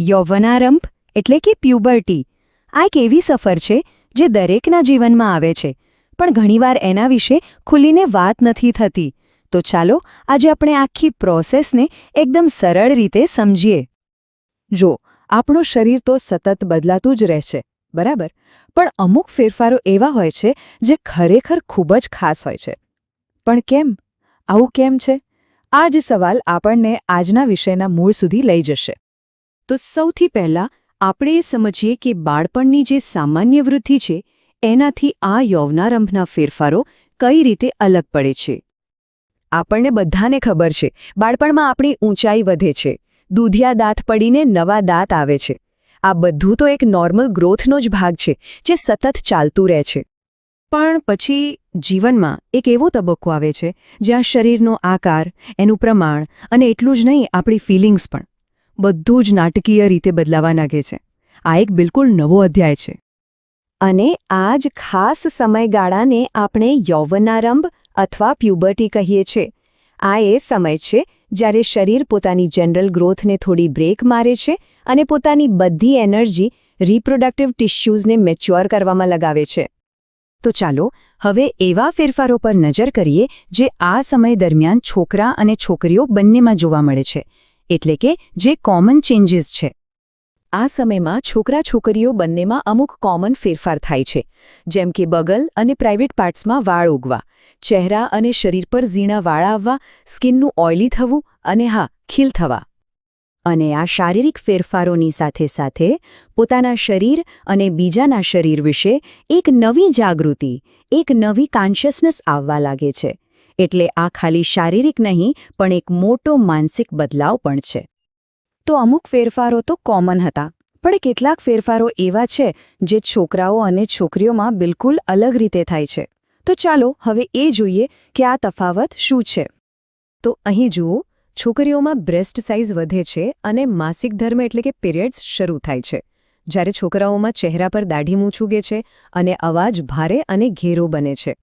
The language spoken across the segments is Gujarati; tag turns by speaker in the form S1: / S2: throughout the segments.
S1: યૌવનારંભ એટલે કે પ્યુબર્ટી આ એક એવી સફર છે જે દરેકના જીવનમાં આવે છે. પણ ઘણીવાર એના વિશે ખુલીને વાત નથી થતી. તો ચાલો આજે આપણે આખી પ્રોસેસને એકદમ સરળ રીતે સમજીએ.
S2: જો, આપણું શરીર તો સતત બદલાતું જ રહેશે, બરાબર? પણ અમુક ફેરફારો એવા હોય છે જે ખરેખર ખૂબ જ ખાસ હોય છે. પણ કેમ? આવું કેમ છે? આ જ સવાલ આપણને આજના વિષયના મૂળ સુધી લઈ જશે.
S1: તો સૌથી પહેલાં આપણે એ સમજીએ કે બાળપણની જે સામાન્ય વૃદ્ધિ છે, એનાથી આ યૌવનારંભના ફેરફારો કઈ રીતે અલગ પડે છે? આપણને બધાને ખબર છે, બાળપણમાં આપણી ઊંચાઈ વધે છે, દૂધિયા દાંત પડીને નવા દાંત આવે છે. આ બધું તો એક નોર્મલ ગ્રોથનો જ ભાગ છે, જે સતત ચાલતું રહે છે. પણ પછી જીવનમાં એક એવો તબક્કો આવે છે, જ્યાં શરીરનો આકાર, એનું પ્રમાણ અને એટલું જ નહીં, આપણી ફિલિંગ્સ પણ. બધું જ નાટકીય રીતે બદલાવા લાગે છે. આ એક બિલકુલ નવો અધ્યાય છે. અને આ જ ખાસ સમયગાળાને આપણે યૌવનારંભ અથવા પ્યુબર્ટી કહીએ છીએ આ એ સમય છે જ્યારે શરીર પોતાની જનરલ ગ્રોથને થોડી બ્રેક મારે છે અને પોતાની બધી એનર્જી રિપ્રોડક્ટિવ ટિશ્યુઝને મેચ્યોર કરવામાં લગાવે છે. તો ચાલો, હવે એવા ફેરફારો પર નજર કરીએ જે આ સમય દરમિયાન છોકરા અને છોકરીઓ બંનેમાં જોવા મળે છે. એટલે કે જે કોમન ચેન્જીસ છે. આ સમયમાં છોકરા છોકરીઓ બંનેમાં અમુક કોમન ફેરફાર થાય છે. જેમ કે બગલ અને પ્રાઇવેટ પાર્ટ્સમાં વાળ ઉગવા, ચહેરા અને શરીર પર ઝીણા વાળ આવવા, સ્કિનનું ઓઇલી થવું અને હા, ખીલ થવા. અને આ શારીરિક ફેરફારોની સાથે સાથે પોતાના શરીર અને બીજાના શરીર વિશે એક નવી જાગૃતિ, એક નવી કોન્શિયસનેસ આવવા લાગે છે. એટલે આ ખાલી શારીરિક નહીં, પણ એક મોટો માનસિક બદલાવ પણ છે. તો અમુક ફેરફારો તો કોમન હતા, પણ કેટલાક ફેરફારો એવા છે, જે છોકરાઓ અને છોકરીઓમાં બિલકુલ અલગ રીતે થાય છે. તો ચાલો હવે એ જોઈએ કે આ તફાવત શું છે. તો અહીં જુઓ, છોકરીઓમાં બ્રેસ્ટ સાઇઝ વધે છે અને માસિક ધર્મ એટલે કે પીરિયડ્સ શરૂ થાય છે. જ્યારે છોકરાઓમાં ચહેરા પર દાઢી મૂછ છે અને અવાજ ભારે અને ઘેરો બને છે.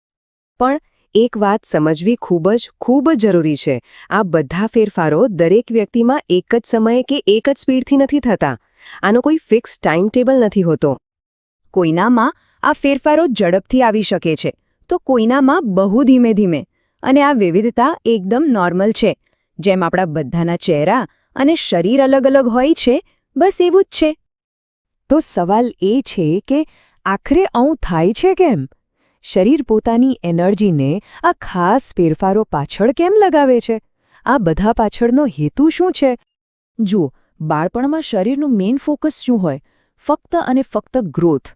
S1: પણ એક વાત સમજવી ખૂબ જ ખૂબ જ જરૂરી છે. આ બધા ફેરફારો દરેક વ્યક્તિમાં એક જ સમયે કે એક જ સ્પીડથી નથી થતા. આનો કોઈ ફિક્સ ટાઈમ ટેબલ નથી હોતો. કોઈનામાં આ ફેરફારો ઝડપથી આવી શકે છે. તો કોઈનામાં બહુ ધીમે ધીમે. અને આ વિવિધતા એકદમ નોર્મલ છે. જેમ આપણા બધાના ચહેરા અને શરીર અલગ અલગ હોય છે, બસ એવું જ છે. તો સવાલ એ છે કે આખરે આવું થાય છે કેમ? શરીર પોતાની એનર્જીને આ ખાસ ફેરફારો પાછળ કેમ લગાવે છે? આ બધા પાછળનો હેતુ શું છે? જુઓ, બાળપણમાં શરીરનું મેઇન ફોકસ શું હોય? ફક્ત અને ફક્ત ગ્રોથ,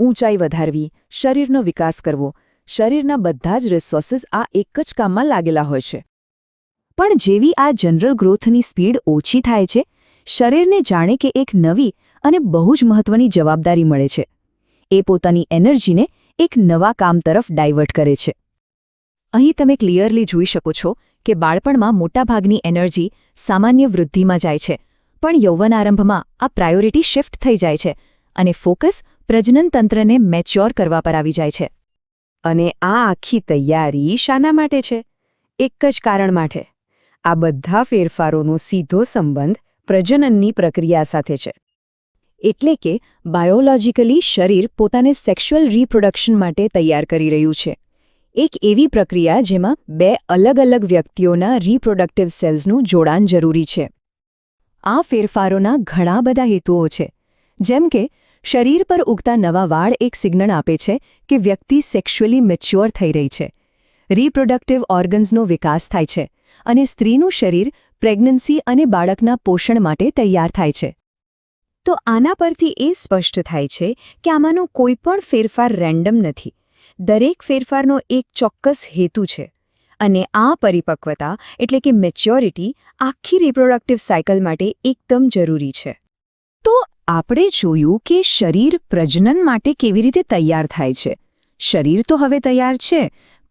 S1: ઊંચાઈ વધારવી, શરીરનો વિકાસ કરવો. શરીરના બધા જ રિસોર્સિસ આ એક જ કામમાં લાગેલા હોય છે. પણ જેવી આ જનરલ ગ્રોથની સ્પીડ ઓછી થાય છે, શરીરને જાણે કે એક નવી અને બહુ જ મહત્વની જવાબદારી મળે છે. એ પોતાની એનર્જીને એક નવા કામ તરફ ડાયવર્ટ કરે છે. અહીં તમે ક્લિયરલી જોઈ શકો છો કે બાળપણમાં મોટાભાગની એનર્જી સામાન્ય વૃદ્ધિમાં જાય છે, પણ યૌવન આરંભમાં આ પ્રાયોરિટી શિફ્ટ થઈ જાય છે અને ફોકસ પ્રજનનતંત્રને મેચ્યોર કરવા પર આવી જાય છે. અને આ આખી તૈયારી શાના માટે છે? એક જ કારણ માટે. આ બધા ફેરફારોનો સીધો સંબંધ પ્રજનનની પ્રક્રિયા સાથે છે. એટલે કે બાયોલોજીકલી શરીર પોતાને સેક્સ્યુઅલ રિપ્રોડક્શન માટે તૈયાર કરી રહ્યું છે. એક એવી પ્રક્રિયા જેમાં બે અલગ અલગ વ્યક્તિઓના રિપ્રોડક્ટિવ સેલ્સનું જોડાણ જરૂરી છે. આ ફેરફારોના ઘણા બધા હેતુઓ છે. જેમ કે, શરીર પર ઉગતા નવા વાળ એક સિગ્નલ આપે છે કે વ્યક્તિ સેક્સ્યુઅલી મેચ્યોર થઈ રહી છે. રિપ્રોડક્ટિવ ઓર્ગન્સનો વિકાસ થાય છે અને સ્ત્રીનું શરીર પ્રેગ્નન્સી અને બાળકના પોષણ માટે તૈયાર થાય છે. તો આના પરથી એ સ્પષ્ટ થાય છે કે આમાંનો કોઈ પણ ફેરફાર રેન્ડમ નથી. દરેક ફેરફારનો એક ચોક્કસ હેતુ છે. અને આ પરિપક્વતા એટલે કે મેચ્યોરિટી આખી રિપ્રોડક્ટિવ સાયકલ માટે એકદમ જરૂરી છે. તો આપણે જોયું કે શરીર પ્રજનન માટે કેવી રીતે તૈયાર થાય છે. શરીર તો હવે તૈયાર છે,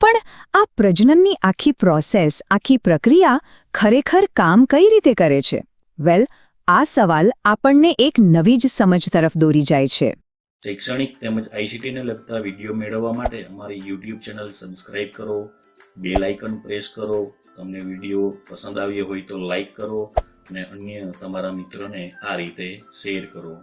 S1: પણ આ પ્રજનનની આખી પ્રોસેસ, આખી પ્રક્રિયા ખરેખર કામ કઈ રીતે કરે છે? વેલ આ સવાલ આપણને એક નવી જ સમજ તરફ દોરી જાય છે.
S3: શૈક્ષણિક તેમજ આઈસીટીને લગતા વીડિયો મેળવવા માટે અમારી યુટ્યુબ ચેનલ સબસ્ક્રાઇબ કરો, બેલ આઇકન પ્રેસ કરો, તમને વીડિયો પસંદ આવ્યો હોય તો લાઈક કરો અને અન્ય તમારા મિત્રોને આ રીતે શેર કરો.